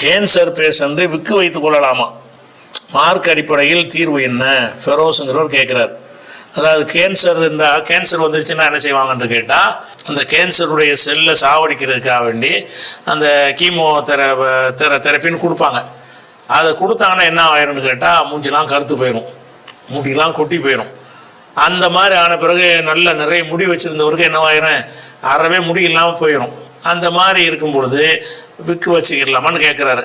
Cancer patient விக்கு வைத்துக் கொள்ளலாமா? மார்க் அடிப்படையில் தீர்வு என்ன? ஃபெரோஸுங்கிறவர் கேட்குறாரு. அதாவது கேன்சர் இருந்தால் கேன்சர் வந்துச்சுன்னா என்ன செய்வாங்கன்னு கேட்டால் அந்த கேன்சருடைய செல்லை சாவடிக்கிறதுக்காக வேண்டி அந்த கீமோ தெர தெர தெரப்பின்னு கொடுப்பாங்க. அதை கொடுத்தாங்கன்னா என்ன ஆயிரும்னு கேட்டால் மூஞ்சிலாம் கருத்து போயிடும் முடியெலாம் கொட்டி போயிடும் அந்த மாதிரி ஆன பிறகு நல்ல நிறைய முடி வச்சிருந்தவருக்கு என்னவாயிரும் அறவே முடி இல்லாமல் போயிடும் அந்த மாதிரி இருக்கும் பொழுது விக்கு வச்சுக்கிடலாமான்னு கேட்குறாரு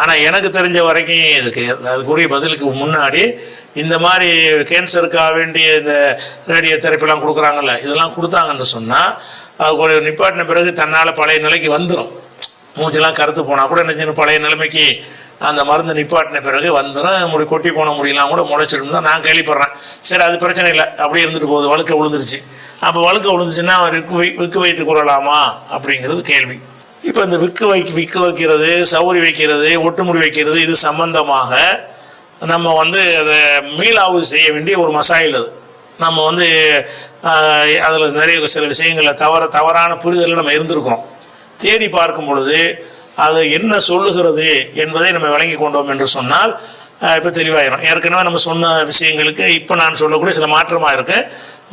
ஆனால் எனக்கு தெரிஞ்ச வரைக்கும் இதுக்கு அதுக்குரிய பதிலுக்கு முன்னாடி இந்த மாதிரி கேன்சருக்காக வேண்டிய இந்த ரேடியோ தெரப்பிலாம் கொடுக்குறாங்கல்ல இதெல்லாம் கொடுத்தாங்கன்னு சொன்னால் அது நிப்பாட்டின பிறகு தன்னால் பழைய நிலைக்கு வந்துடும் மூஞ்செல்லாம் கருத்து போனால் கூட என்ன பழைய நிலைமைக்கு அந்த மருந்து நிப்பாட்டின பிறகு வந்துடும் முடி கொட்டி போன முடியலாம் கூட முளைச்சிடும் தான் நான் கேள்விப்படுறேன். சரி அது பிரச்சனை இல்லை. அப்படியே இருந்துட்டு போகுது வழுக்க விழுந்துருச்சு. அப்போ வழுக்க விழுந்துச்சுன்னா விக்கு வை விக்கு வைத்து கொள்ளலாமா அப்படிங்கிறது கேள்வி. இப்போ இந்த விக்கு வை விக்கு வைக்கிறது சௌரி வைக்கிறது ஒட்டுமுடி வைக்கிறது இது சம்பந்தமாக நம்ம வந்து அதை மீளாவு செய்ய வேண்டிய ஒரு மசாயில் அது. நம்ம வந்து அதில் நிறைய சில விஷயங்களில் தவற தவறான புரிதலில் நம்ம இருந்திருக்கிறோம். தேடி பார்க்கும் பொழுது அது என்ன சொல்லுகிறது என்பதை நம்ம விளங்கி கொண்டோம் என்று சொன்னால் இப்போ தெளிவாயிரும். ஏற்கனவே நம்ம சொன்ன விஷயங்களுக்கு இப்போ நான் சொல்லக்கூடிய சில மாற்றமாக இருக்கு.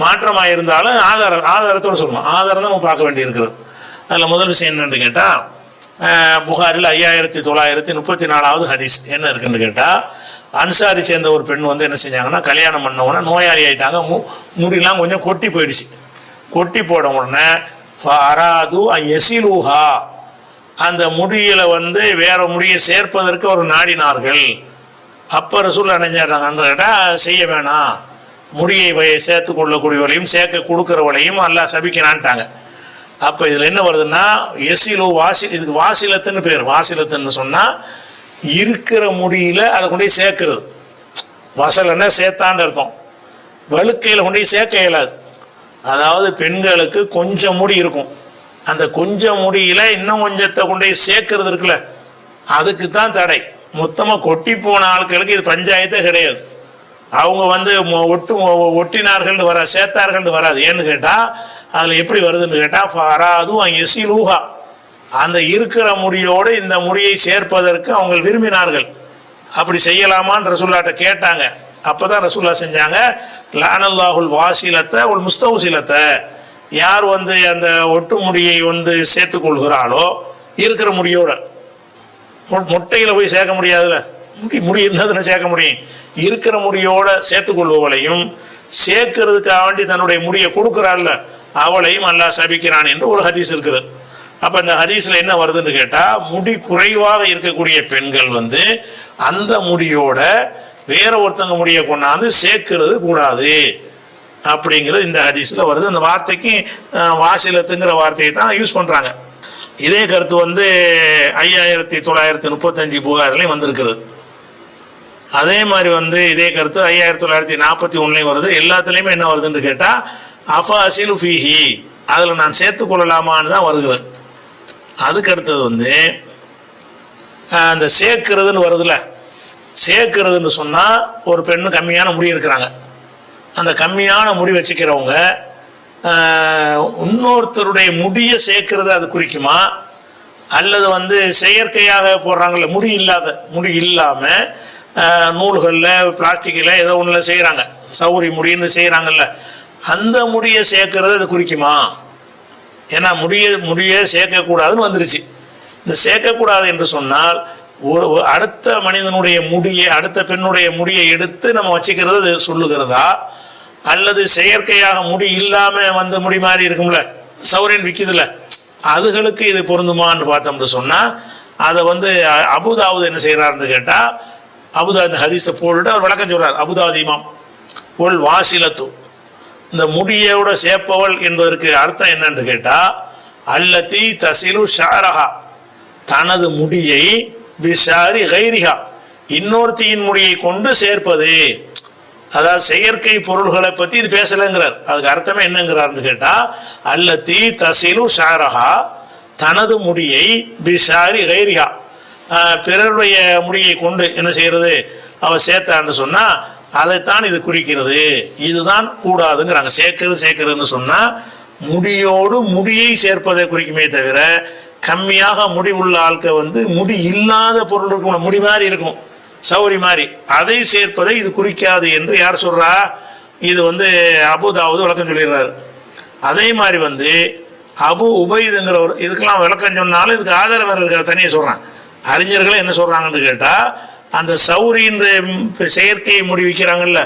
மாற்றமாக இருந்தாலும் ஆதாரம் ஆதாரத்தோடு சொல்லணும். ஆதாரம் தான் நம்ம பார்க்க வேண்டியிருக்கிறது. அதில் முதல் விஷயம் என்னென்னு கேட்டால் புகாரில் ஐயாயிரத்தி தொள்ளாயிரத்தி முப்பத்தி நாலாவது ஹதீஸ். என்ன இருக்குன்னு கேட்டால் அன்சாரி சேர்ந்த ஒரு பெண் வந்து என்ன செஞ்சாங்கன்னா கல்யாணம் பண்ண உடனே நோயாளி ஆயிட்டாங்க. மு முடியெல்லாம் கொஞ்சம் கொட்டி போயிடுச்சு. கொட்டி போட உடனே ஃபராது எசிலூஹா அந்த முடியில வந்து வேற முடியை சேர்ப்பதற்கு ஒரு நாடினார்கள். அப்போ ரசூல் அணைஞ்சாட்டாங்கன்னு கேட்டால் செய்ய வேணாம். முடியை சேர்த்து கொள்ளக்கூடியவளையும் சேர்க்க கொடுக்குறவளையும் எல்லாம் சபிக்கிறான்ட்டாங்க. அப்போ இதில் என்ன வருதுன்னா எசிலோ வாசி இதுக்கு வாசிலத்துன்னு பேர். வாசிலத்துன்னு சொன்னால் இருக்கிற முடியில அதை கொண்டு போய் சேர்க்கிறது. வசலன்னா சேர்த்தான்னு அர்த்தம். வழுக்கையில் கொண்டு போய் சேர்க்க இயலாது. அதாவது பெண்களுக்கு கொஞ்சம் முடி இருக்கும். அந்த கொஞ்சம் முடியில இன்னும் கொஞ்சத்தை கொண்டு போய் சேர்க்கறது இருக்குல்ல அதுக்கு தான் தடை. மொத்தமாக கொட்டி போன ஆட்களுக்கு இது பஞ்சாயத்தே கிடையாது. அவங்க வந்து மொ- ஒட்டு ஒட்டினார்கள் வராது சேர்த்தார்கள் வராது. ஏன்னு கேட்டால் அதில் எப்படி வருதுன்னு கேட்டால் அதுவும் எசி லூஹா அந்த இருக்கிற முடியோடு இந்த முடியை சேர்ப்பதற்கு அவங்க விரும்பினார்கள். அப்படி செய்யலாமான்னு ரசூல்லாட்ட கேட்டாங்க. அப்பதான் ரசூல்லா செஞ்சாங்க லானல்லாஹுல் வாசிலத்தை உள் முஸ்தவுசிலத்தை. யார் வந்து அந்த ஒட்டு முடியை வந்து சேர்த்து கொள்கிறாளோ இருக்கிற முடியோட. முட்டையில் போய் சேர்க்க முடியாதுல்ல? முடி முடி இருந்ததுன்னு சேர்க்க முடியும். இருக்கிற முடியோட சேர்த்து கொள்பவளையும் சேர்க்கறதுக்காக வேண்டி தன்னுடைய முடியை கொடுக்குறாள்ல. அவளையும் அல்லாஹ் சபிக்கிறான் என்று ஒரு ஹதீஸ் இருக்கிறது அப்ப இந்த ஹதீஸ்ல என்ன வருதுன்னு கேட்டா முடி குறைவாக இருக்கக்கூடிய பெண்கள் வந்து அந்த முடியோட வேற ஒருத்தங்க முடியை கொண்டாந்து சேர்க்கிறது கூடாது அப்படிங்கிறது இந்த ஹதீஸ்ல வருது. அந்த வார்த்தைக்கு வாசிலத்துங்கிற வார்த்தையை தான் யூஸ் பண்றாங்க. இதே கருத்து வந்து ஐயாயிரத்தி தொள்ளாயிரத்தி முப்பத்தஞ்சு புகார்லையும் வந்திருக்கிறது அதே மாதிரி வந்து இதே கருத்து ஐயாயிரத்தி தொள்ளாயிரத்தி நாற்பத்தி ஒன்றுலையும் வருது. எல்லாத்துலேயுமே என்ன வருதுன்னு கேட்டால் அஃபாசில் ஃபீஹி. அதில் நான் சேர்த்துக் கொள்ளலாமான்னு தான் வருகிறேன். அதுக்கு அடுத்தது வந்து அந்த சேர்க்கிறதுன்னு வருதுல சேர்க்கிறதுன்னு சொன்னால் ஒரு பெண்ணு கம்மியான முடி இருக்கிறாங்க. அந்த கம்மியான முடி வச்சுக்கிறவங்க இன்னொருத்தருடைய முடியை சேர்க்கிறது அது குறிக்குமா? அல்லது வந்து செயற்கையாக போடுறாங்கல்ல முடி இல்லாத முடி இல்லாமல் நூல்களில் பிளாஸ்டிக்கில் ஏதோ ஒன்றில் செய்கிறாங்க சௌரி முடின்னு செய்கிறாங்கல்ல அந்த முடியை சேர்க்கறது அது குறிக்குமா? ஏன்னா முடிய முடிய சேர்க்கக்கூடாதுன்னு வந்துருச்சு. இந்த சேர்க்கக்கூடாது என்று சொன்னால் ஒரு அடுத்த மனிதனுடைய முடியை அடுத்த பெண்ணுடைய முடியை எடுத்து நம்ம வச்சுக்கிறது அது சொல்லுகிறதா? அல்லது செயற்கையாக முடி இல்லாமல் வந்து முடி மாதிரி இருக்கும்ல? சௌரியன் விற்கிதுல அதுகளுக்கு இது பொருந்துமான்னு பார்த்தோம்னு சொன்னால் அதை வந்து அ- அபுதாவுது என்ன செய்யறாருன்னு கேட்டால் அபுதா இந்த ஹதீஸை போட்டுட்டு அவர் விளக்கம் சொல்கிறார் அபுதாவுது இமாம் ஒல் வாசிலத்து இந்த முடியோட சேர்ப்பவள் என்பதற்கு அர்த்தம் என்னன்னு கேட்டா அல்லத்தி தசிலு ஷாரஹா. தனது முடியை பிஷாரி கைரிகா இன்னொருத்தியின் முடியை கொண்டு சேர்ப்பது. அதாவது செயற்கை பொருள்களை பத்தி இது பேசலைங்கிறார். அதுக்கு அர்த்தமே என்னங்கிறார்னு கேட்டா அல்லத்தி தசிலு ஷாரஹா. தனது முடியை பிஷாரி கைரிகா பிறருடைய முடியை கொண்டு என்ன செய்யறது? அவ சேர்த்தான்னு சொன்னா அதைத்தான் இது குறிக்கிறது. இதுதான் கூடாதுங்கிறாங்க. சேர்க்கிறது சேர்க்கிறதுன்னு சொன்னால் முடியோடு முடியை சேர்ப்பதை குறிக்குமே தவிர கம்மியாக முடி உள்ள ஆட்கள் வந்து முடி இல்லாத பொருள் இருக்கும். முடி மாதிரி இருக்கும். சௌரி மாதிரி. அதை சேர்ப்பதை இது குறிக்காது என்று யார் சொல்றா? இது வந்து அபுதாவது விளக்கம் சொல்லிடுறாரு. அதே மாதிரி வந்து அபு உபைதுங்கிறவர் இதுக்கெல்லாம் விளக்கம் சொன்னாலும் இதுக்கு ஆதரவர் இருக்கிற தனியாக சொல்றான். அறிஞர்கள் என்ன சொல்றாங்கன்னு கேட்டால் அந்த சௌரின்ற செயற்கையை முடி விற்கிறாங்கல்ல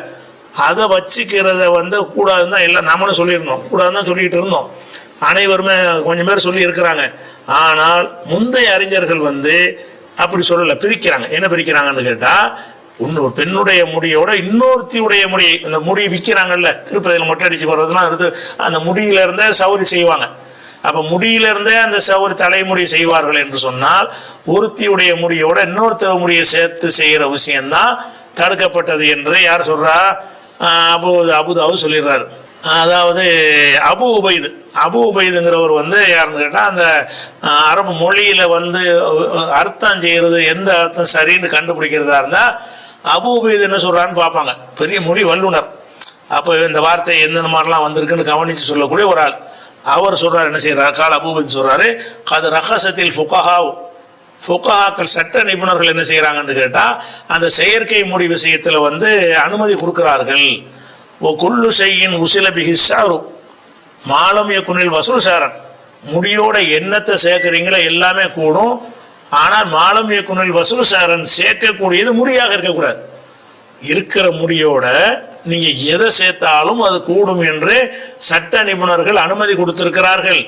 அதை வச்சுக்கிறத வந்து கூடாதுன்னு தான் எல்லாம் நம்மளும் சொல்லியிருந்தோம். கூடாதுன்னு தான் சொல்லிட்டு இருந்தோம். அனைவருமே கொஞ்சம் பேர் சொல்லி இருக்கிறாங்க. ஆனால் முந்தைய அறிஞர்கள் வந்து அப்படி சொல்லலை. பிரிக்கிறாங்க. என்ன பிரிக்கிறாங்கன்னு கேட்டால் இன்னொரு பெண்ணுடைய முடியோட இன்னொருத்தியுடைய முடி இந்த முடி விற்கிறாங்கல்ல திருப்பதியில் மொட்டை அடிச்சு வர்றதுலாம் இருந்து அந்த முடியில இருந்தே சௌரி செய்வாங்க. அப்ப முடியிலிருந்தே அந்த ஒரு தலைமுடி செய்வார்கள் என்று சொன்னால் ஒருத்தியுடைய முடியோட இன்னொருத்தர் முடியை சேர்த்து செய்கிற விஷயம்தான் தடுக்கப்பட்டது என்று யார் சொல்றா? அபு அபுதாவு சொல்லிடுறாரு. அதாவது அபு உபைது. அபு உபைதுங்கிறவர் வந்து யாருன்னு கேட்டால் அந்த அரபு மொழியில வந்து அர்த்தம் செய்யறது எந்த அர்த்தம் சரின்னு கண்டுபிடிக்கிறதா இருந்தா அபு உபைது என்ன சொல்றான்னு பார்ப்பாங்க. பெரிய மொழி வல்லுனர். அப்போ இந்த வார்த்தை எந்த மாதிரிலாம் வந்திருக்குன்னு கவனித்து சொல்லக்கூடிய ஒரு ஆள். அவர் சொல்றாரு என்ன செய்கிறார் கால் அபூபதி சொல்றாரு அது ரகசத்தில் ஃபுகஹாவ். ஃபுகஹாக்கள் சட்ட நிபுணர்கள் என்ன செய்யறாங்கன்னு கேட்டா அந்த செயற்கை முடி விஷயத்துல வந்து அனுமதி கொடுக்கிறார்கள். ஓ குள்ளு செய்யின் உசிலபிகி பிஹிஷாரு மாலம் இயக்குனில் வசூல் சாரன் முடியோட எண்ணத்தை சேர்க்குறீங்களோ? எல்லாமே கூடும். ஆனால் மாலம் இயக்குனில் வசூல் சாரன் சேர்க்கக்கூடியது முடியாக இருக்கக்கூடாது. இருக்கிற முடியோட நீங்க எதை சேர்த்தாலும் அது கூடும் என்று சட்ட நிபுணர்கள் அனுமதி கொடுத்திருக்கிறார்கள்.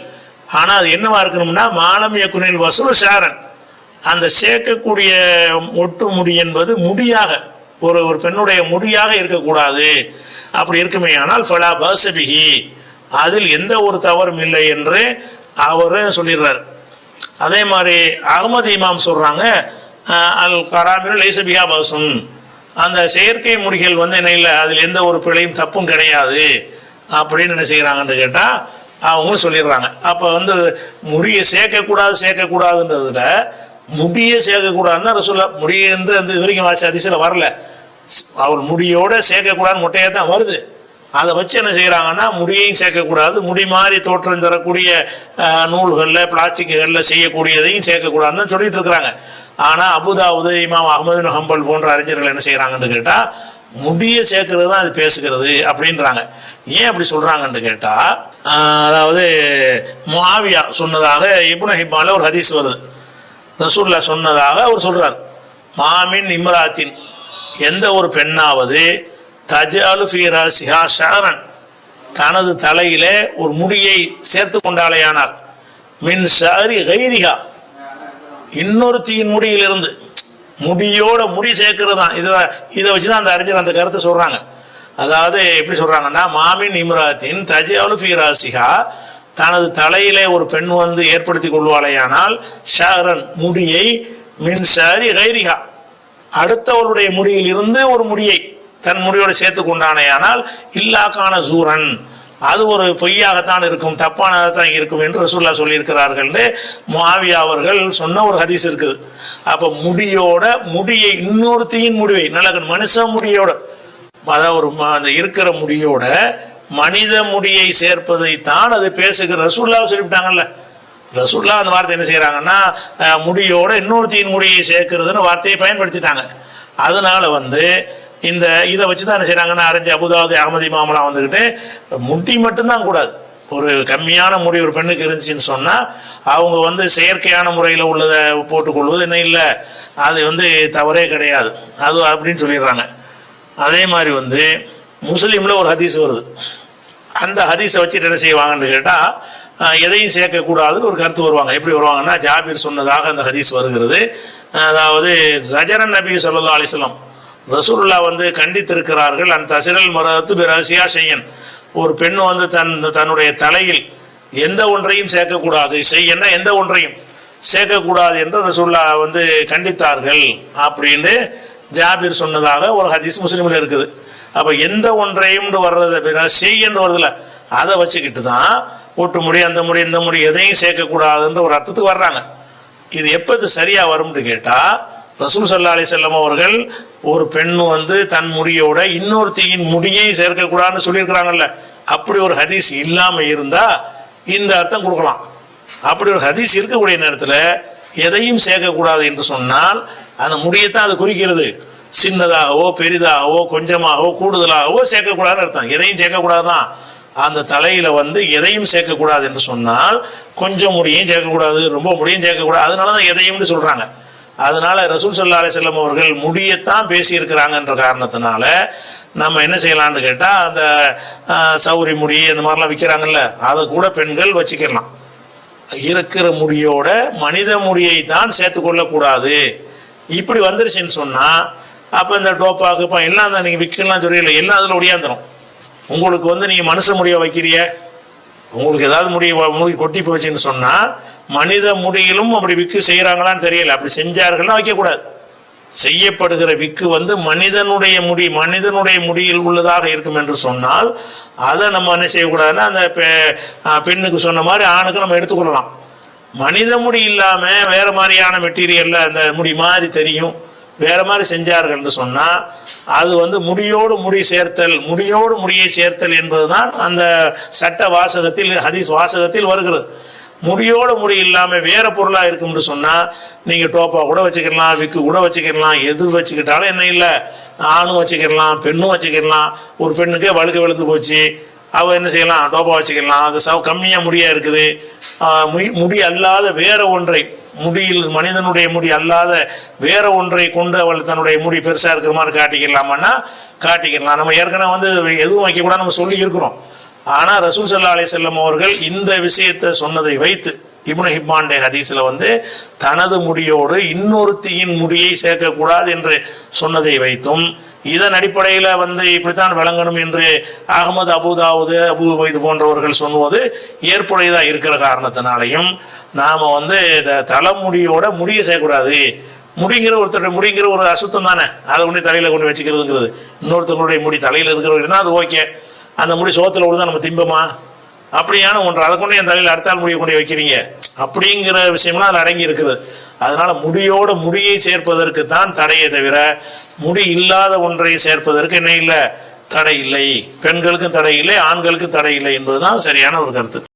ஆனா அது என்னவா இருக்கணும்னா மாலம் இயக்குனில் வசூல் சாரன் அந்த சேர்க்கக்கூடிய ஒட்டு முடி என்பது முடியாக ஒரு ஒரு பெண்ணுடைய முடியாக இருக்கக்கூடாது. அப்படி இருக்குமே ஆனால் ஃபலா பசபிகி அதில் எந்த ஒரு தவறும் இல்லை என்று அவர் சொல்லிடுறார். அதே மாதிரி அகமது இமாம் சொல்றாங்க அல் கராமில் லைசபிகா பசுன் அந்த செயற்கை முடிகள் வந்து என்ன இல்லை அதில் எந்த ஒரு பிழையும் தப்பும் கிடையாது. அப்படின்னு என்ன செய்கிறாங்கன்னு கேட்டால் அவங்களும் சொல்லிடுறாங்க. அப்போ வந்து முடியை சேர்க்கக்கூடாது சேர்க்கக்கூடாதுன்றதுல முடியை சேர்க்கக்கூடாதுன்னா ரசூல்லா முடியை என்று அந்த இது வரைக்கும் வாசி அதிசயில் வரல. அவர் முடியோட சேர்க்கக்கூடாது முட்டையாக தான் வருது. அதை வச்சு என்ன செய்கிறாங்கன்னா முடியையும் சேர்க்கக்கூடாது முடி மாதிரி தோற்றம் தரக்கூடிய நூல்களில் பிளாஸ்டிக்குகளில் செய்யக்கூடியதையும் சேர்க்கக்கூடாதுன்னு சொல்லிட்டு இருக்கிறாங்க. ஆனால் அபுதாவுது இமாம் அகமது ஹம்பல் போன்ற அறிஞர்கள் என்ன செய்கிறாங்கன்னு கேட்டால் முடியை சேர்க்கறது தான் அது பேசுகிறது அப்படின்றாங்க. ஏன் அப்படி சொல்கிறாங்கன்னு கேட்டால் அதாவது மாவியா சொன்னதாக இப்னு ஹிப்பால ஒரு ஹதீஸ் வருது. ரசூல்லா சொன்னதாக அவர் சொல்கிறார் மாமின் இம்ராத்தின் எந்த ஒரு பெண்ணாவது தஜாலு ஃபீரா சிஹா ஷாரன் தனது தலையிலே ஒரு முடியை சேர்த்து கொண்டாலேயானால் மின் ஷாரி கைரிகா இன்னொருத்தியின் முடியிலிருந்து முடியோட முடி சேர்க்கிறது தான் இதை இதை வச்சு தான் அந்த அறிஞர் அந்த கருத்தை சொல்றாங்க. அதாவது எப்படி சொல்றாங்கன்னா மாமின் இம்ராத்தின் தஜாலு ஃபீராசிகா தனது தலையிலே ஒரு பெண் வந்து ஏற்படுத்தி கொள்வாளேயானால் ஷாரன் முடியை மின்சாரி கைரிகா அடுத்தவளுடைய முடியில் இருந்து ஒரு முடியை தன் முடியோடு சேர்த்து கொண்டானேயானால் இல்லாக்கான சூரன். அது ஒரு பொய்யாகத்தான் இருக்கும் தப்பானதான் இருக்கும் என்று ரசூல்லா சொல்லியிருக்கிறார்கள். மாவியா அவர்கள் சொன்ன ஒரு ஹதீஸ் இருக்குது. அப்போ முடியோட முடியை இன்னொருத்தையும் முடிவை நல்ல மனுஷ முடியோட அதாவது ஒரு ம- அந்த இருக்கிற முடியோட மனித முடியை சேர்ப்பதை தான் அது பேசுகிற ரசூல்லா சொல்லிவிட்டாங்கல்ல. ரசூல்லா அந்த வார்த்தை என்ன செய்கிறாங்கன்னா அஹ், முடியோட தீயின் முடியை சேர்க்கிறதுன்னு வார்த்தையை பயன்படுத்திட்டாங்க. அதனால வந்து இந்த இதை வச்சு தான் என்ன செய்கிறாங்கன்னா அரஞ்சு அபுதாபி அகமதி மாமலாம் வந்துக்கிட்டு முட்டி மட்டும்தான் கூடாது. ஒரு கம்மியான முடி ஒரு பெண்ணுக்கு இருந்துச்சுன்னு சொன்னால் அவங்க வந்து செயற்கையான முறையில் உள்ளதை போட்டுக்கொள்வது என்ன இல்லை. அது வந்து தவறே கிடையாது. அது அப்படின்னு சொல்லிடுறாங்க. அதே மாதிரி வந்து முஸ்லீமில் ஒரு ஹதீஸ் வருது. அந்த ஹதீஸை வச்சுட்டு என்ன செய்வாங்கன்னு கேட்டால் எதையும் சேர்க்கக்கூடாதுன்னு ஒரு கருத்து வருவாங்க. எப்படி வருவாங்கன்னா ஜாபீர் சொன்னதாக அந்த ஹதீஸ் வருகிறது. அதாவது சஜரன் நபி சொல்லா அலிஸ்லாம் ரசூல்லா வந்து கண்டித்திருக்கிறார்கள். அந்த தசிரல் மரத்து ரசியா செய்யன் ஒரு பெண் வந்து தன் தன்னுடைய தலையில் எந்த ஒன்றையும் சேர்க்கக்கூடாது. செய்யன்னா எந்த ஒன்றையும் சேர்க்கக்கூடாது என்று ரசூல்லா வந்து கண்டித்தார்கள் அப்படின்னு ஜாபீர் சொன்னதாக ஒரு ஹதீஸ் முஸ்லீமில் இருக்குது. அப்போ எந்த ஒன்றையும் வர்றது செய்யன்னு வருதுல அதை வச்சுக்கிட்டு தான் ஒட்டு முடி அந்த முடி இந்த முடி எதையும் சேர்க்கக்கூடாதுன்ற ஒரு அர்த்தத்துக்கு வர்றாங்க. இது எப்போ இது சரியாக வரும்னு கேட்டால் ரசூல் சல்லா அலி செல்லம் அவர்கள் ஒரு பெண் வந்து தன் முடியோட இன்னொருத்தியின் முடியை சேர்க்கக்கூடாதுன்னு சொல்லியிருக்கிறாங்கல்ல. அப்படி ஒரு ஹதீஸ் இல்லாமல் இருந்தால் இந்த அர்த்தம் கொடுக்கலாம். அப்படி ஒரு ஹதீஸ் இருக்கக்கூடிய நேரத்தில் எதையும் சேர்க்கக்கூடாது என்று சொன்னால் அந்த முடியத்தான் அது குறிக்கிறது. சின்னதாகவோ பெரிதாகவோ கொஞ்சமாகவோ கூடுதலாகவோ சேர்க்கக்கூடாதுன்னு அர்த்தம். எதையும் சேர்க்கக்கூடாது தான் அந்த தலையில் வந்து எதையும் சேர்க்கக்கூடாது என்று சொன்னால் கொஞ்சம் முடியும் சேர்க்கக்கூடாது ரொம்ப முடியும் சேர்க்கக்கூடாது. அதனால தான் எதையும்னு சொல்கிறாங்க அதனால ரசூல் சல்லா அலிசல்லம் அவர்கள் முடியத்தான் பேசியிருக்கிறாங்கன்ற காரணத்தினால நம்ம என்ன செய்யலாம்னு கேட்டால் அந்த சௌரி முடி அந்த மாதிரிலாம் விற்கிறாங்கல்ல அதை கூட பெண்கள் வச்சுக்கலாம் இருக்கிற முடியோட மனித முடியை தான் சேர்த்துக்கொள்ளக்கூடாது. இப்படி வந்துருச்சுன்னு சொன்னால் அப்போ இந்த டோப்பாக்கு இப்போ எல்லாம் அந்த நீங்கள் விற்கலாம் தெரியல எல்லாம் அதில் ஒடியாந்துடும் உங்களுக்கு வந்து நீங்கள் மனுஷ முடிய வைக்கிறிய உங்களுக்கு ஏதாவது முடிய முடி கொட்டி போச்சுன்னு சொன்னால் மனித முடியிலும் அப்படி விக்கு செய்யறாங்களான்னு தெரியல. அப்படி செஞ்சார்கள்னா வைக்கக்கூடாது. செய்யப்படுகிற விக்கு வந்து மனிதனுடைய முடி மனிதனுடைய முடியில் உள்ளதாக இருக்கும் என்று சொன்னால் அதை நம்ம என்ன செய்யக்கூடாதுன்னா அந்த பெ- பெண்ணுக்கு சொன்ன மாதிரி ஆணுக்கு நம்ம எடுத்துக்கொள்ளலாம். மனித முடி இல்லாமல் வேறு மாதிரியான மெட்டீரியலில் அந்த முடி மாதிரி தெரியும். வேற மாதிரி செஞ்சார்கள்னு சொன்னால் அது வந்து முடியோடு முடி சேர்த்தல் முடியோடு முடியை சேர்த்தல் என்பதுதான் அந்த சட்ட வாசகத்தில் ஹதீஸ் வாசகத்தில் வருகிறது. முடியோட முடி இல்லாமல் வேற பொருளாக இருக்கும்னு சொன்னால் நீங்கள் டோப்பா கூட வச்சுக்கலாம் விக்கு கூட வச்சுக்கலாம் எது வச்சுக்கிட்டாலும் என்ன இல்லை. ஆணும் வச்சுக்கலாம் பெண்ணும் வச்சுக்கலாம். ஒரு பெண்ணுக்கே வழுக்க விழுந்து போச்சு. அவள் என்ன செய்யலாம்? டோப்பா வச்சுக்கலாம். அது சவ கம்மியாக முடியாக இருக்குது. முடி- முடி அல்லாத வேற ஒன்றை முடியில் மனிதனுடைய முடி அல்லாத வேற ஒன்றை கொண்டு அவள் தன்னுடைய முடி பெருசாக இருக்கிற மாதிரி காட்டிக்கலாமான்னா காட்டிக்கலாம். நம்ம ஏற்கனவே வந்து எதுவும் வைக்கக்கூடாது நம்ம சொல்லி இருக்கிறோம். ஆனா ரசூல் சல்லா அலி செல்லம் அவர்கள் இந்த விஷயத்தை சொன்னதை வைத்து இப்னு ஹிப்பாண்டே ஹதீஸ்ல வந்து தனது முடியோடு இன்னொருத்தியின் முடியை சேர்க்கக்கூடாது என்று சொன்னதை வைத்தும் இதன் அடிப்படையில் வந்து இப்படித்தான் விளங்கணும் என்று அகமது அபுதாவுது அபு இது போன்றவர்கள் சொல்லுவது ஏற்புடையதாக இருக்கிற காரணத்தினாலையும் நாம் வந்து இந்த தலைமுடியோட முடியை செய்யக்கூடாது முடிங்கிற ஒருத்தருடைய முடிங்கிற ஒரு அசுத்தம் தானே? அதை கொண்டு தலையில் கொண்டு வச்சுக்கிறதுங்கிறது. இன்னொருத்தவங்களுடைய முடி தலையில் இருக்கிறவங்க அது ஓகே. அந்த முடி சோத்துல விழுந்தா நம்ம திம்பமா அப்படியான ஒன்று. அதை கொண்டு என் தலையில் அடுத்தால் முடியை கொண்டு வைக்கிறீங்க. அப்படிங்கிற விஷயம்லாம் அதில் அடங்கி இருக்குது. அதனால முடியோட முடியை சேர்ப்பதற்கு தான் தடையை தவிர முடி இல்லாத ஒன்றை சேர்ப்பதற்கு என்ன இல்லை? தடை இல்லை. பெண்களுக்கும் தடை இல்லை ஆண்களுக்கும் தடை இல்லை என்பதுதான் சரியான ஒரு கருத்து.